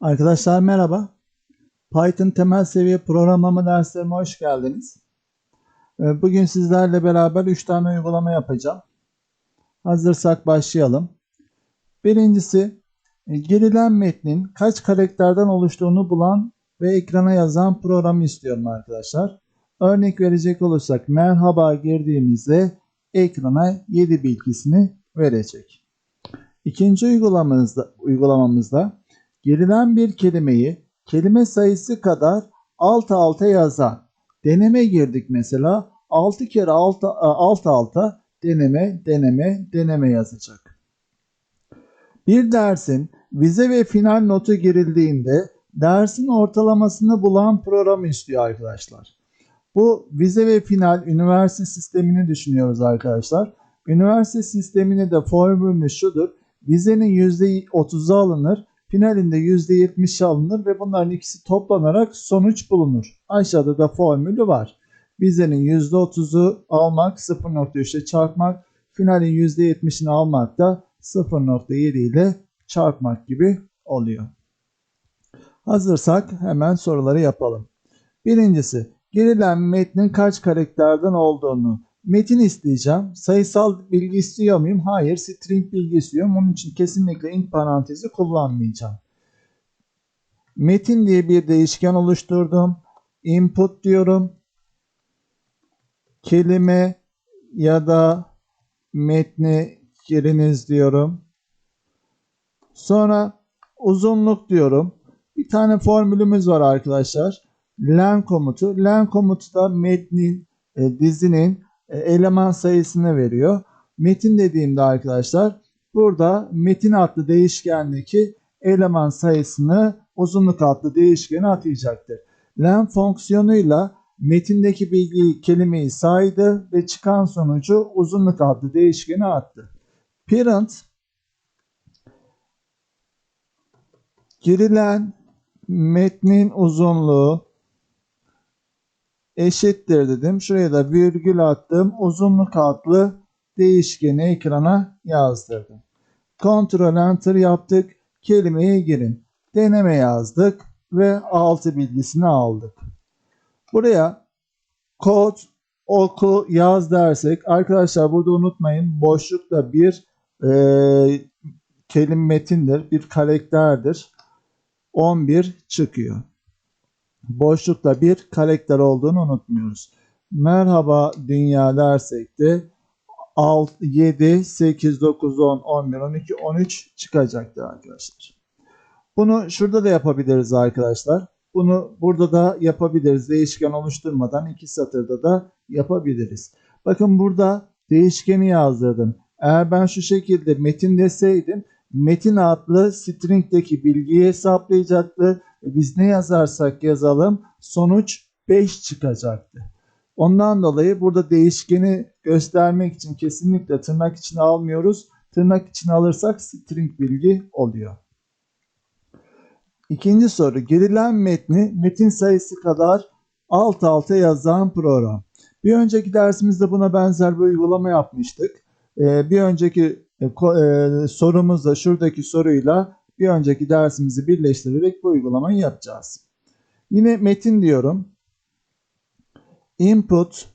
Arkadaşlar merhaba. Python temel seviye programlama derslerime hoş geldiniz. Ee, Bugün sizlerle beraber 3 tane uygulama yapacağım. Hazırsak başlayalım. Birincisi, e, girilen metnin kaç karakterden oluştuğunu bulan ve ekrana yazan programı istiyorum arkadaşlar. Örnek verecek olursak merhaba girdiğimizde ekrana 7 bilgisini verecek. İkinci uygulamamızda, uygulamamızda Girilen bir kelimeyi kelime sayısı kadar alt alta yazan. Deneme girdik mesela. 6 kere alt, alt alta deneme, deneme, deneme yazacak. Bir dersin vize ve final notu girildiğinde dersin ortalamasını bulan programı istiyor arkadaşlar. Bu vize ve final üniversite sistemini düşünüyoruz arkadaşlar. Üniversite sistemini de formülü şudur. Vizenin %30'u alınır. Finalinde %70 alınır ve bunların ikisi toplanarak sonuç bulunur. Aşağıda da formülü var. Vizenin %30'u almak 0.3 ile çarpmak, finalin %70'ini almak da 0.7 ile çarpmak gibi oluyor. Hazırsak hemen soruları yapalım. Birincisi, girilen metnin kaç karakterden olduğunu metin isteyeceğim. Sayısal bilgi istiyor muyum? Hayır. String bilgi istiyorum. Onun için kesinlikle int parantezi kullanmayacağım. Metin diye bir değişken oluşturdum. Input diyorum. Kelime ya da metni giriniz diyorum. Sonra uzunluk diyorum. Bir tane formülümüz var arkadaşlar. Len komutu. Len komutu da metnin, e, dizinin eleman sayısını veriyor. Metin dediğimde arkadaşlar burada metin adlı değişkendeki eleman sayısını uzunluk adlı değişkene atayacaktır. Len fonksiyonuyla metindeki bilgiyi kelimeyi saydı ve çıkan sonucu uzunluk adlı değişkene attı. Parent girilen metnin uzunluğu eşittir dedim. Şuraya da virgül attım. Uzunluk adlı değişkeni ekrana yazdırdım. Ctrl Enter yaptık. Kelimeye girin. Deneme yazdık ve altı bilgisini aldık. Buraya kod oku yaz dersek arkadaşlar burada unutmayın boşlukta bir e, kelime metindir, bir karakterdir. 11 çıkıyor boşlukta bir karakter olduğunu unutmuyoruz. Merhaba dünya dersek de 6, 7, 8, 9, 10, 11, 12, 13 çıkacaktır arkadaşlar. Bunu şurada da yapabiliriz arkadaşlar. Bunu burada da yapabiliriz. Değişken oluşturmadan iki satırda da yapabiliriz. Bakın burada değişkeni yazdırdım. Eğer ben şu şekilde metin deseydim metin adlı string'deki bilgiyi hesaplayacaktı. Biz ne yazarsak yazalım sonuç 5 çıkacaktı. Ondan dolayı burada değişkeni göstermek için kesinlikle tırnak içine almıyoruz. Tırnak içine alırsak string bilgi oluyor. İkinci soru. Girilen metni metin sayısı kadar alt alta yazan program. Bir önceki dersimizde buna benzer bir uygulama yapmıştık. Ee, bir önceki e, e, sorumuzda şuradaki soruyla bir önceki dersimizi birleştirerek bu uygulamayı yapacağız. Yine metin diyorum. Input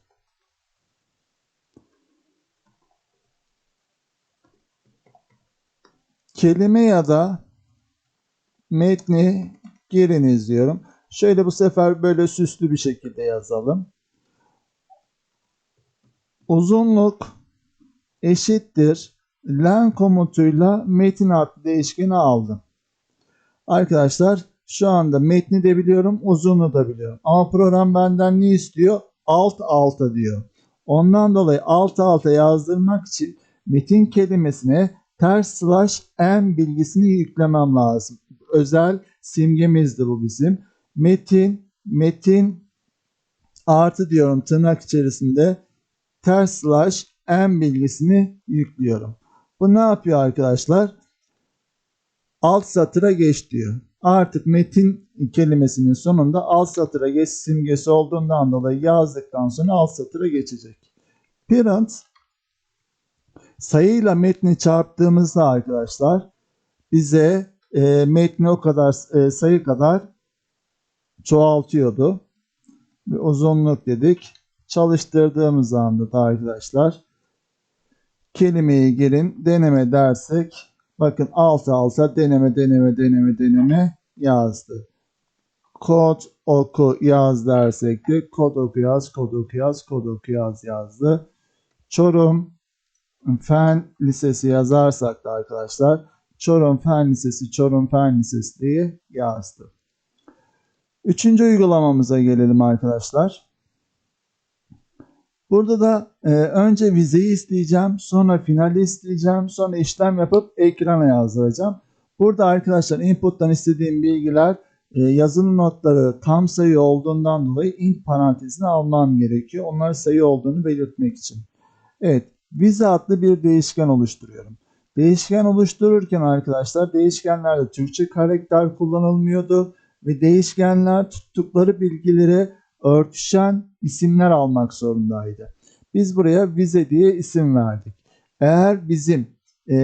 kelime ya da metni giriniz diyorum. Şöyle bu sefer böyle süslü bir şekilde yazalım. Uzunluk eşittir len komutuyla metin adlı değişkeni aldım. Arkadaşlar şu anda metni de biliyorum, uzunluğu da biliyorum. Ama program benden ne istiyor? Alt alta diyor. Ondan dolayı alt alta yazdırmak için metin kelimesine ters slash n bilgisini yüklemem lazım. Özel simgemizdi bu bizim. Metin, metin artı diyorum tırnak içerisinde ters slash n bilgisini yüklüyorum. Bu ne yapıyor arkadaşlar? Alt satıra geç diyor. Artık metin kelimesinin sonunda alt satıra geç simgesi olduğundan dolayı yazdıktan sonra alt satıra geçecek. Parent sayıyla metni çarptığımızda arkadaşlar bize e, metni o kadar e, sayı kadar çoğaltıyordu. Ve uzunluk dedik. Çalıştırdığımız anda da arkadaşlar kelimeyi girin deneme dersek bakın alt alta deneme deneme deneme deneme yazdı. Kod oku yaz dersek de kod oku yaz kod oku yaz kod oku yaz yazdı. Çorum Fen Lisesi yazarsak da arkadaşlar Çorum Fen Lisesi Çorum Fen Lisesi diye yazdı. Üçüncü uygulamamıza gelelim arkadaşlar. Burada da e, önce vizeyi isteyeceğim, sonra finali isteyeceğim, sonra işlem yapıp ekrana yazdıracağım. Burada arkadaşlar input'tan istediğim bilgiler e, yazılı notları tam sayı olduğundan dolayı int parantezine almam gerekiyor. Onlar sayı olduğunu belirtmek için. Evet, vize adlı bir değişken oluşturuyorum. Değişken oluştururken arkadaşlar değişkenlerde Türkçe karakter kullanılmıyordu ve değişkenler tuttukları bilgileri örtüşen isimler almak zorundaydı. Biz buraya vize diye isim verdik. Eğer bizim e,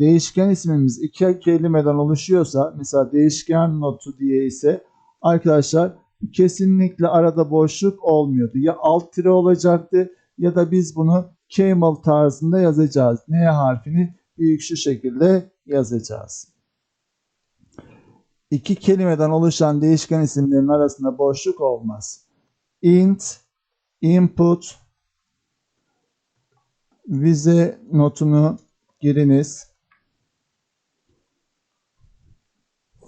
değişken ismimiz iki kelimeden oluşuyorsa mesela değişken notu diye ise arkadaşlar kesinlikle arada boşluk olmuyordu. Ya alt tire olacaktı ya da biz bunu camel tarzında yazacağız. N harfini büyük şu şekilde yazacağız. İki kelimeden oluşan değişken isimlerin arasında boşluk olmaz. İnt, input, vize notunu giriniz.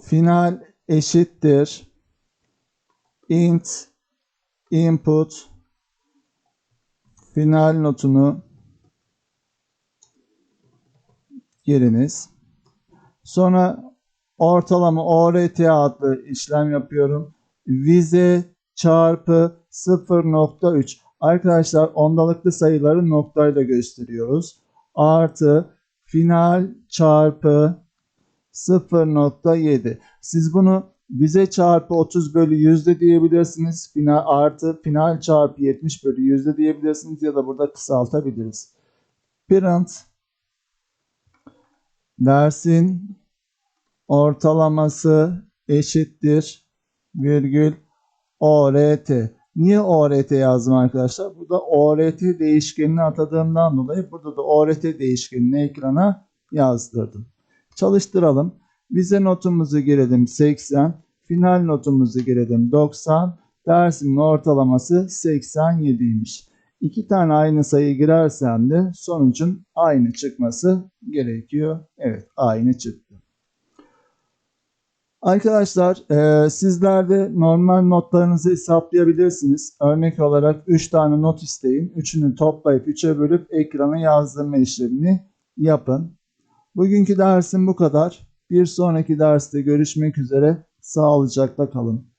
Final eşittir. int, input, final notunu giriniz. Sonra ortalama ORT adlı işlem yapıyorum. Vize çarpı 0.3. Arkadaşlar ondalıklı sayıları noktayla gösteriyoruz. Artı final çarpı 0.7. Siz bunu vize çarpı 30 bölü yüzde diyebilirsiniz. Final artı final çarpı 70 bölü yüzde diyebilirsiniz ya da burada kısaltabiliriz. Parent dersin ortalaması eşittir virgül ORT. Niye ORT yazdım arkadaşlar? Burada ORT değişkenini atadığımdan dolayı burada da ORT değişkenini ekrana yazdırdım. Çalıştıralım. Vize notumuzu girelim 80. Final notumuzu girelim 90. Dersimin ortalaması 87'ymiş. İki tane aynı sayı girersem de sonucun aynı çıkması gerekiyor. Evet aynı çıktı. Arkadaşlar e, sizler de normal notlarınızı hesaplayabilirsiniz. Örnek olarak 3 tane not isteyin. Üçünü toplayıp 3'e bölüp ekrana yazdırma işlemini yapın. Bugünkü dersim bu kadar. Bir sonraki derste görüşmek üzere. Sağlıcakla kalın.